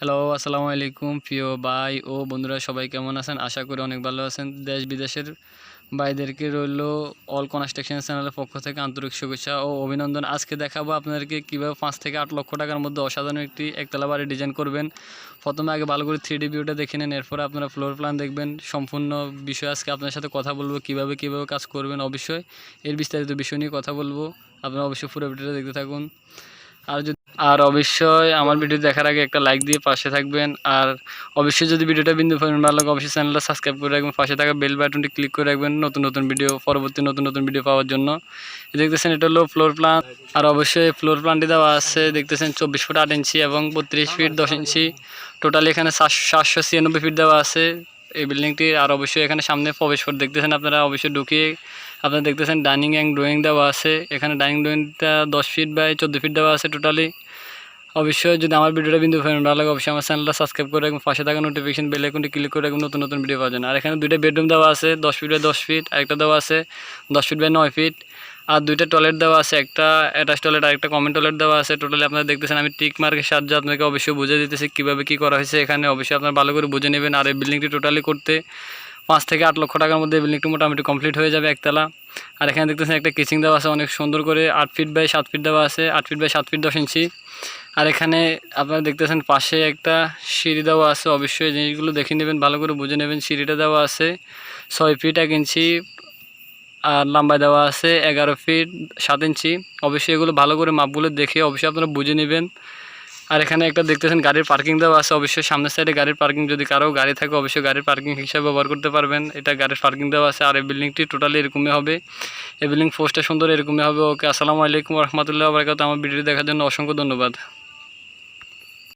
Hello আসসালামু আলাইকুম, প্রিয় ভাই ও বন্ধুরা, সবাই কেমন আছেন? আশা করি অনেক ভালো আছেন। দেশ বিদেশের ভাইদেরকে রইল অল কনস্ট্রাকশন চ্যানেলের পক্ষ থেকে আন্তরিক শুভেচ্ছা ও অভিনন্দন। আজকে দেখাবো আপনাদেরকে কীভাবে পাঁচ থেকে আট লক্ষ টাকার মধ্যে অসাধারণ একটি একতলা বাড়ি ডিজাইন করবেন। প্রথমে আগে ভালো করে থ্রি ডি ভিউটা দেখে নেন, এরপরে আপনারা ফ্লোর প্ল্যান দেখবেন। সম্পূর্ণ বিষয় আজকে আপনার সাথে কথা বলব, কীভাবে কীভাবে কাজ করবেন অবশ্যই। এর বিস্তারিত বিষয় নিয়ে কথা বলব। আপনারা অবশ্যই পুরো ভিডিওটা দেখতে থাকুন। আর যদি আর অবশ্যই আমার ভিডিও দেখার আগে একটা লাইক দিয়ে পাশে থাকবেন। আর অবশ্যই যদি ভিডিওটা বিন্দু পরিমাণ ভালো লাগে, অবশ্যই চ্যানেলটা সাবস্ক্রাইব করে রাখবেন। পাশে থাকা বেল বাটনটি ক্লিক করে রাখবেন নতুন নতুন ভিডিও পরবর্তী নতুন নতুন ভিডিও পাওয়ার জন্য। দেখতেছেন, এটা হলো ফ্লোর প্ল্যান আর অবশ্যই ফ্লোর প্ল্যানটি দেওয়া আছে, দেখতেছেন চব্বিশ ফুট আট ইঞ্চি এবং বত্রিশ ফিট দশ ইঞ্চি। টোটালি এখানে সাতশো সাতশো ছিয়ানব্বই ফিট দেওয়া আছে এই বিল্ডিংটি আর অবশ্যই এখানে সামনে প্রবেশ করে দেখতেছেন, আপনারা অবশ্যই ঢুকিয়ে আপনারা দেখতেছেন ডাইনিং অ্যান্ড ড্রয়িং দেওয়া আছে। এখানে ডাইনিং ড্রয়িংটা দশ ফিট বাই চোদ্দ ফিট দেওয়া আছে টোটালি অবশ্যই যদি আমার ভিডিওটা বিন্দু ফেরন ভালো লাগে, অবশ্যই আমার চ্যানেলটা সাবস্ক্রাইব করে রাখবেন, পাশে থাকা নোটিফিকেশন বেল আইকনটি ক্লিক করে রাখবেন, নতুন নতুন ভিডিও পাওয়া যায় আর এখানে দুইটা বেডরুম দেওয়া আছে, দশ ফিট বাই দশ ফিট আরেকটা দেওয়া আছে, দশ ফিট বাই নয় ফিট আর দুইটা টয়লেট দেওয়া আছে, একটা অ্যাটাচ টয়লেট আর একটা কমন টয়লেট দেওয়া আছে। টোটালি আপনারা দেখতেছেন, আমি টিক মার্কের সাহায্যে আপনাকে অবশ্যই বুঝে দিতেছি কীভাবে কী করা হয়েছে এখানে। অবশ্যই আপনারা ভালো করে বুঝে নেবেন, আর এই বিল্ডিংটি টোটালি করতে পাঁচ থেকে আট লক্ষ টাকার মধ্যে বিল্ডিংটি মোটামুটি কমপ্লিট হয়ে যাবে একতলা। আর এখানে দেখতেছেন একটা কিচিং দেওয়া আছে, অনেক সুন্দর করে আট ফিট বাই সাত ফিট দেওয়া আছে, আট ফিট বাই সাত ফিট দশ ইঞ্চি। আর এখানে আপনারা দেখতেছেন পাশে একটা সিঁড়ি দেওয়া আছে, অবশ্যই জিনিসগুলো দেখে নেবেন, ভালো করে বুঝে নেবেন। সিঁড়িটা দেওয়া আছে ছয় ফিট এক ইঞ্চি, আর লম্বায় দেওয়া আছে এগারো ফিট সাত ইঞ্চি। অবশ্যই এগুলো ভালো করে মাপগুলো দেখে অবশ্যই আপনারা বুঝে নেবেন। আর এখানে একটা দেখতেছেন, গাড়ির পার্কিং দেওয়া আছে। অবশ্যই সামনের সাইডে গাড়ির পার্কিং যদি কারও গাড়ি থাকে, অবশ্যই গাড়ির পার্কিং হিসাবে ব্যবহার করতে পারবেন। এটা গাড়ির পার্কিং দেওয়া আছে, আর এই বিল্ডিংটি টোটালি এরকমই হবে। এই বিল্ডিং পোস্টটা সুন্দর, এরকমই হবে। ওকে, আসসালামু আলাইকুম রহমতুল্লাহ বারকাত আমার ভিডিও দেখার জন্য অসংখ্য ধন্যবাদ।